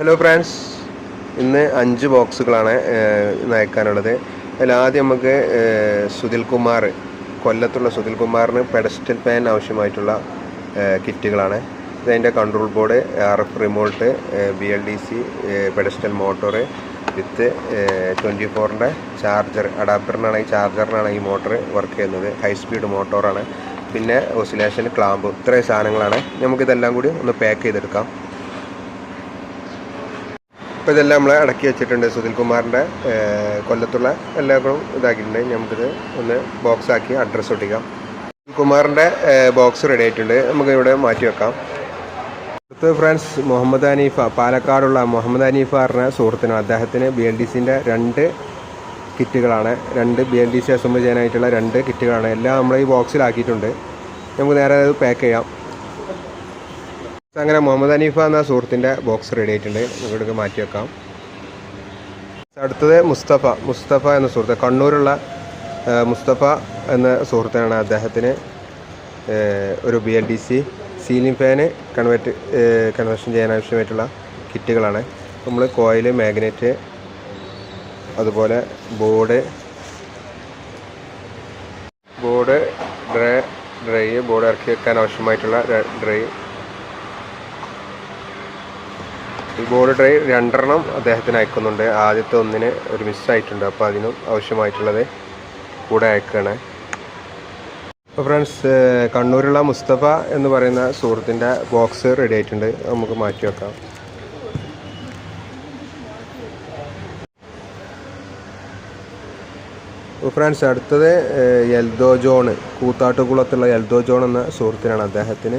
Hello friends ഇന്ന് അഞ്ച് ബോക്സുകളാണ് നയക്കാനുള്ളത്. അതിൽ ആദ്യം നമുക്ക് സുധിൽ കുമാർ കൊല്ലത്തുള്ള സുനിൽ കുമാറിന് പെഡസ്റ്റൽ പാൻ ആവശ്യമായിട്ടുള്ള കിറ്റുകളാണ്. ഇതതിന്റെ control board R F remote B L D C pedestal motor with twenty ഫോറിന്റെ ചാർജർ അഡാപ്റ്ററിനാണ് ഈ ചാർജറിനാണ് ഈ മോട്ടോർ വർക്ക് ചെയ്യുന്നത്. ഹൈ സ്പീഡ് മോട്ടോറാണ് പിന്നെ ഓസിലേഷൻ ക്ലാമ്പ് ഇത്രയും സാധനങ്ങളാണ്. നമുക്കിതെല്ലാം കൂടി ഒന്ന് പാക്ക് ചെയ്തെടുക്കാം. ഇപ്പോൾ ഇതെല്ലാം നമ്മൾ അടക്കി വെച്ചിട്ടുണ്ട് സുനിൽ കുമാറിന്റെ കൊല്ലത്തുള്ള എല്ലാവരും ഇതാക്കിയിട്ടുണ്ട്. നമുക്കിത് ഒന്ന് ബോക്സ് ആക്കി അഡ്രസ്സ് ഒട്ടിക്കാം. സുനിൽ കുമാറിന്റെ ബോക്സ് റെഡി ആയിട്ടുണ്ട്. നമുക്ക് ഇവിടെ മാറ്റി വെക്കാം. അടുത്ത് ഫ്രണ്ട്സ് മുഹമ്മദ് ഹനീഫ പാലക്കാടുള്ള മുഹമ്മദ് ഹനീഫ പറഞ്ഞ സുഹൃത്തിനും അദ്ദേഹത്തിന് ബി എൽ ഡി സിന്റെ രണ്ട് കിറ്റുകളാണ്. രണ്ട് B L D C assemble ചെയ്യാനായിട്ടുള്ള രണ്ട് കിറ്റുകളാണ്. എല്ലാം നമ്മൾ ഈ ബോക്സിലാക്കിയിട്ടുണ്ട് നമുക്ക് നേരെ അത് പാക്ക് ചെയ്യാം. അങ്ങനെ മുഹമ്മദ് അനീഫ എന്ന സുഹൃത്തിന്റെ ബോക്സ് റെഡി ആയിട്ടുണ്ട്. ഇവിടേക്ക് മാറ്റി വെക്കാം. അടുത്തത് മുസ്തഫ മുസ്തഫ എന്ന സുഹൃത്ത് കണ്ണൂരുള്ള മുസ്തഫ എന്ന സുഹൃത്താണ് അദ്ദേഹത്തിന്. ഒരു B L D C ceiling fan convert conversion ചെയ്യാൻ ആവശ്യമായിട്ടുള്ള കിറ്റുകളാണ്. നമ്മൾ കോയിൽ മാഗ്നറ്റ് അതുപോലെ board board dry dry board ഇറക്കി വെക്കാൻ ആവശ്യമായിട്ടുള്ള ഡ്രൈ ഈ ബോൾ ഡ്രൈവ് രണ്ടെണ്ണം അദ്ദേഹത്തിന് അയക്കുന്നുണ്ട്. ആദ്യത്തെ ഒന്നിന് ഒരു മിസ്സായിട്ടുണ്ട് അപ്പോൾ അതിനും ആവശ്യമായിട്ടുള്ളത് കൂടെ അയക്കുകയാണ് അപ്പോൾ ഫ്രണ്ട്സ് കണ്ണൂരുള്ള മുസ്തഫ എന്ന് പറയുന്ന സുഹൃത്തിന്റെ ബോക്സ് റെഡി ആയിട്ടുണ്ട്. നമുക്ക് മാറ്റി വെക്കാം. ഫ്രണ്ട്സ് അടുത്തത് എൽദോ ജോൺ കൂത്താട്ടുകുളത്തുള്ള എൽദോ ജോൺ എന്ന സുഹൃത്തിനാണ് അദ്ദേഹത്തിന്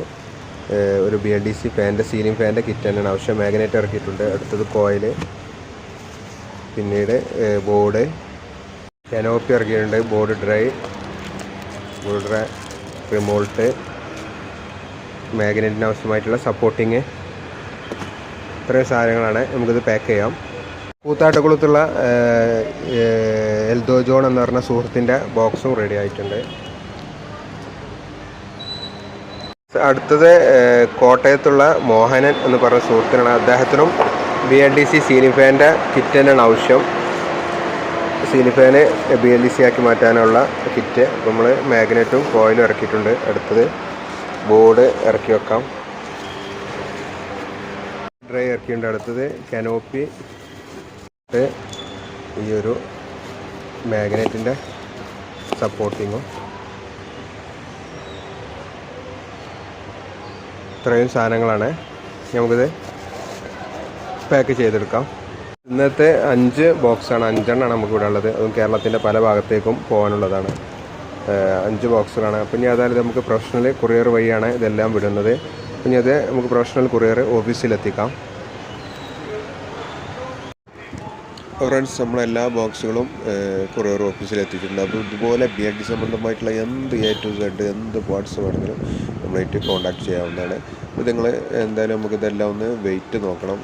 ഒരു ബി എൽ ഡി സി ഫാന്റെ സീലിംഗ് ഫാന്റെ കിറ്റ് തന്നെയാണ്. ആവശ്യം മാഗ്നറ്റ് ഇറക്കിയിട്ടുണ്ട്. അടുത്തത് കോയിൽ പിന്നീട് ബോർഡ് കനോപ്പി ഇറക്കിയിട്ടുണ്ട്. Board dry board dry remote മാഗ്നറ്റിന് ആവശ്യമായിട്ടുള്ള സപ്പോർട്ടിങ് ഇത്രയും സാധനങ്ങളാണ് നമുക്കിത് പാക്ക് ചെയ്യാം. കൂത്താട്ടക്കുളത്തുള്ള എൽദോ ജോൺ എന്ന് പറഞ്ഞ സുഹൃത്തിന്റെ ബോക്സും റെഡി ആയിട്ടുണ്ട്. അടുത്തത് കോട്ടയത്തുള്ള മോഹനൻ എന്ന് പറഞ്ഞ സുഹൃത്തിനാണ് അദ്ദേഹത്തിനും B L D C ceiling ഫാന്റെ kit തന്നെയാണ് ആവശ്യം. സീലിംഗ് ഫാന് ബി എൽ ഡി സി ആക്കി മാറ്റാനുള്ള കിറ്റ് നമ്മൾ മാഗ്നറ്റും കോയിലും ഇറക്കിയിട്ടുണ്ട്. അടുത്തത് ബോർഡ് ഇറക്കി വെക്കാം. ഡ്രൈ ഇറക്കിയിട്ടുണ്ട്. അടുത്തത് കനോപ്പി ഈ ഒരു മാഗ്നറ്റിന്റെ സപ്പോർട്ടിങ്ങും ഇത്രയും സാധനങ്ങളാണ്. നമുക്കിത് പാക്ക് ചെയ്തെടുക്കാം. ഇന്നത്തെ അഞ്ച് ബോക്സാണ് അഞ്ചെണ്ണമാണ് നമുക്ക് ഇവിടെ ഉള്ളത്. അതും കേരളത്തിന്റെ പല ഭാഗത്തേക്കും പോകാനുള്ളതാണ്. അഞ്ച് ബോക്സുകളാണ് അപ്പം ഇനി അതായത് നമുക്ക് പ്രൊഫഷണൽ കൊറിയർ വഴിയാണ് ഇതെല്ലാം വിടുന്നത്. ഇനി അത് നമുക്ക് പ്രൊഫഷണൽ കൊറിയർ ഓഫീസിലെത്തിക്കാം ഫ്രണ്ട്സ് നമ്മളെല്ലാ ബോക്സുകളും കൊറിയർ ഓഫീസിൽ എത്തിയിട്ടുണ്ട്. അപ്പോൾ ഇതുപോലെ ബി എഡ് സംബന്ധമായിട്ടുള്ള എന്ത് എ ടു സെഡ് എന്ത് പാർട്സ് വേണമെങ്കിലും നമ്മളായിട്ട് കോൺടാക്ട് ചെയ്യാവുന്നതാണ്. അപ്പോൾ നിങ്ങൾ എന്തായാലും നമുക്ക് ഇതെല്ലാം ഒന്ന് വെയിറ്റ് നോക്കണം.